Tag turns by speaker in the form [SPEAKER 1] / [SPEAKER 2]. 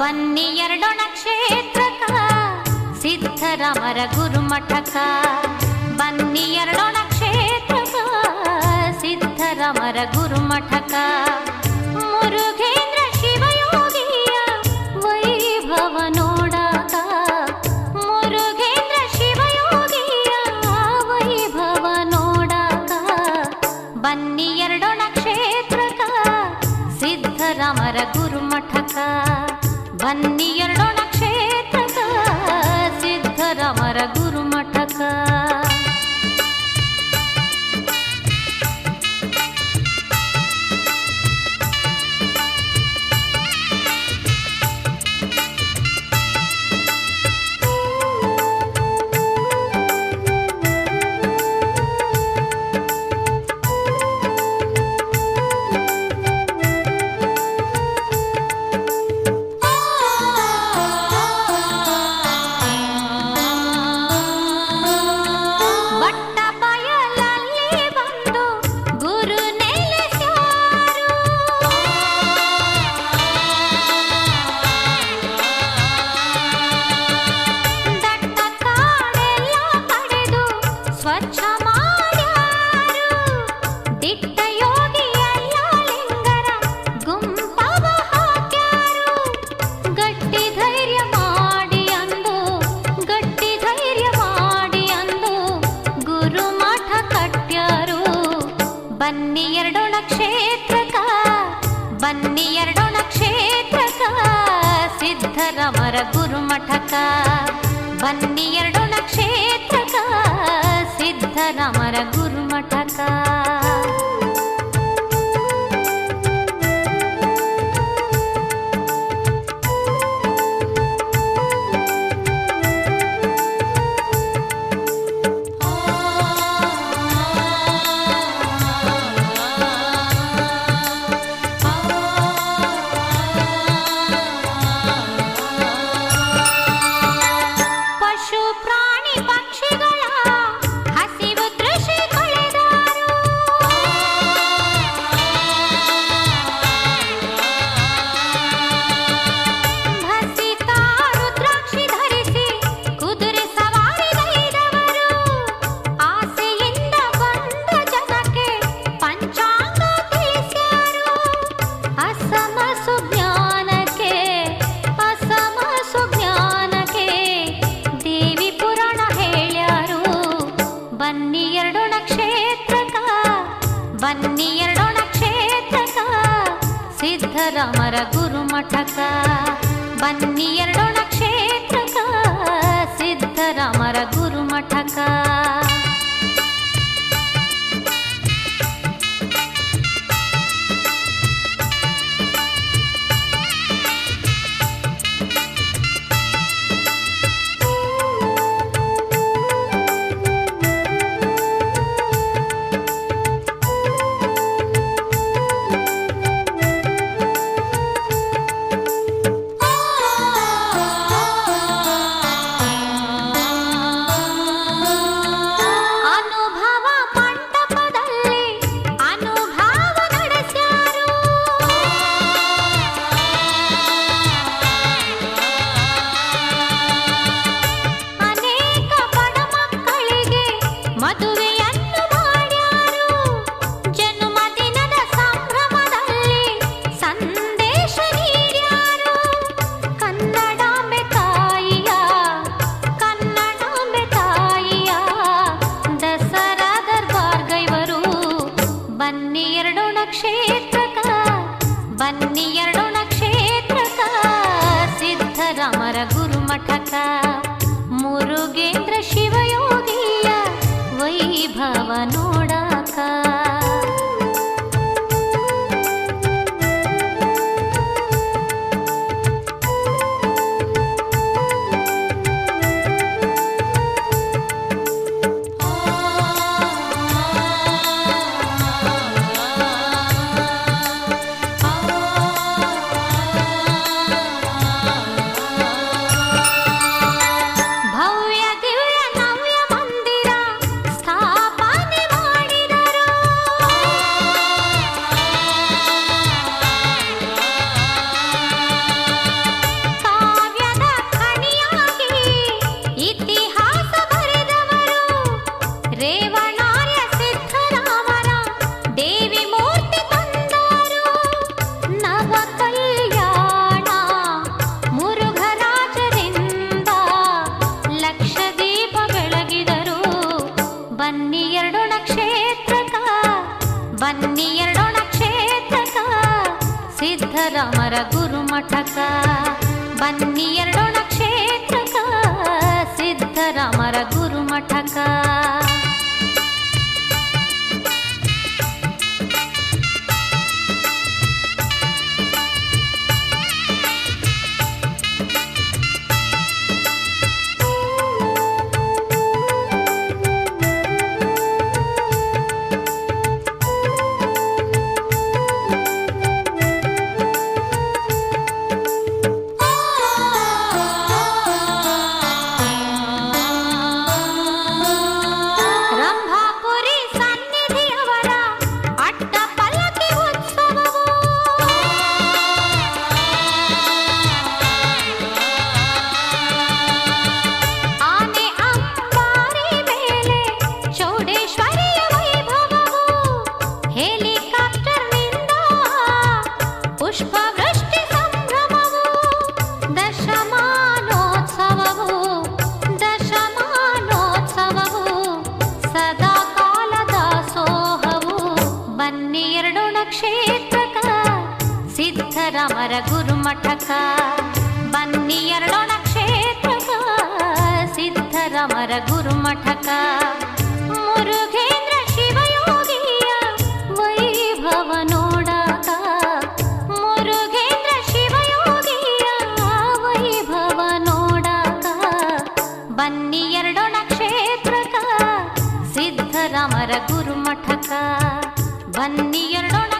[SPEAKER 1] ಬನ್ನಿ ಎರಡೊಣ ಕ್ಷೇತ್ರಕ ಸಿದ್ಧರಾಮರ ಗುರುಮಠಕ ಬನ್ನಿ ಎರಡೊಣ ಕ್ಷೇತ್ರಕ ಸಿದ್ಧರಾಮರ ಗುರುಮಠಕ ಮುರುಘೇನ வன்னியர் ಬನ್ನಿ ಎರಡೊಣ ಕ್ಷೇತ್ರಕ ಬನ್ನಿ ಎರಡೊಣ ಕ್ಷೇತ್ರಕ ಸಿದ್ಧರಮರ ಗುರುಮಠಕ. ಬನ್ನಿ ಎರಡೊಣ ಕ್ಷೇತ್ರಕ ಸಿದ್ಧರಮರ ಗುರುಮಠಕ. ರಮರ ಗುರುಮಠಕ ಬನ್ನಿ ಎರಡೊಣ ಕ್ಷೇತ್ರಕ ಸಿದ್ಧರಾಮರ ಗುರುಮಠಕ ಬನ್ನಿ ಎರಡು ನಕ್ಷೇತ್ರಕ ಬನ್ನಿ ಎರಡು ನಕ್ಷೇತ್ರಕ ಸಿದ್ಧರಾಮರ ಗುರುಮಠಕ ಮುರುಗೇಂದ್ರ ಶಿವಯೋಗಿಯ ವೈಭವ ನೋಡಕ. ಬನ್ನಿಯರಡೊಣ ಕ್ಷೇತ್ರಕ ಬನ್ನಿಯರಡೊಣ ಕ್ಷೇತ್ರಕ ಸಿದ್ಧರಾಮರ ಗುರುಮಠಕ ಬನ್ನಿಯರಡೊಣ ಕ್ಷೇತ್ರಕ ಸಿದ್ಧರಾಮರ ಗುರುಮಠಕ ಗುರುಮಠಕ ಬನ್ನಿ ಎರಡೋಣ ಕ್ಷೇತ್ರಕ ಸಿದ್ಧರಾಮರ ಗುರುಮಠಕ. ಮುರುಘೇಂದ್ರ ಶಿವಯೋಗಿಯ ವೈಭವ ನೋಡಕ, ಮುರುಘೇಂದ್ರ ಶಿವಯೋಗಿಯ ವೈಭವ ನೋಡಕ. ಬನ್ನಿ ಎರಡೋಣ ಕ್ಷೇತ್ರಕ ಸಿದ್ಧರಾಮರ ಗುರುಮಠಕ. ಬನ್ನಿ ಎರಡೋಣ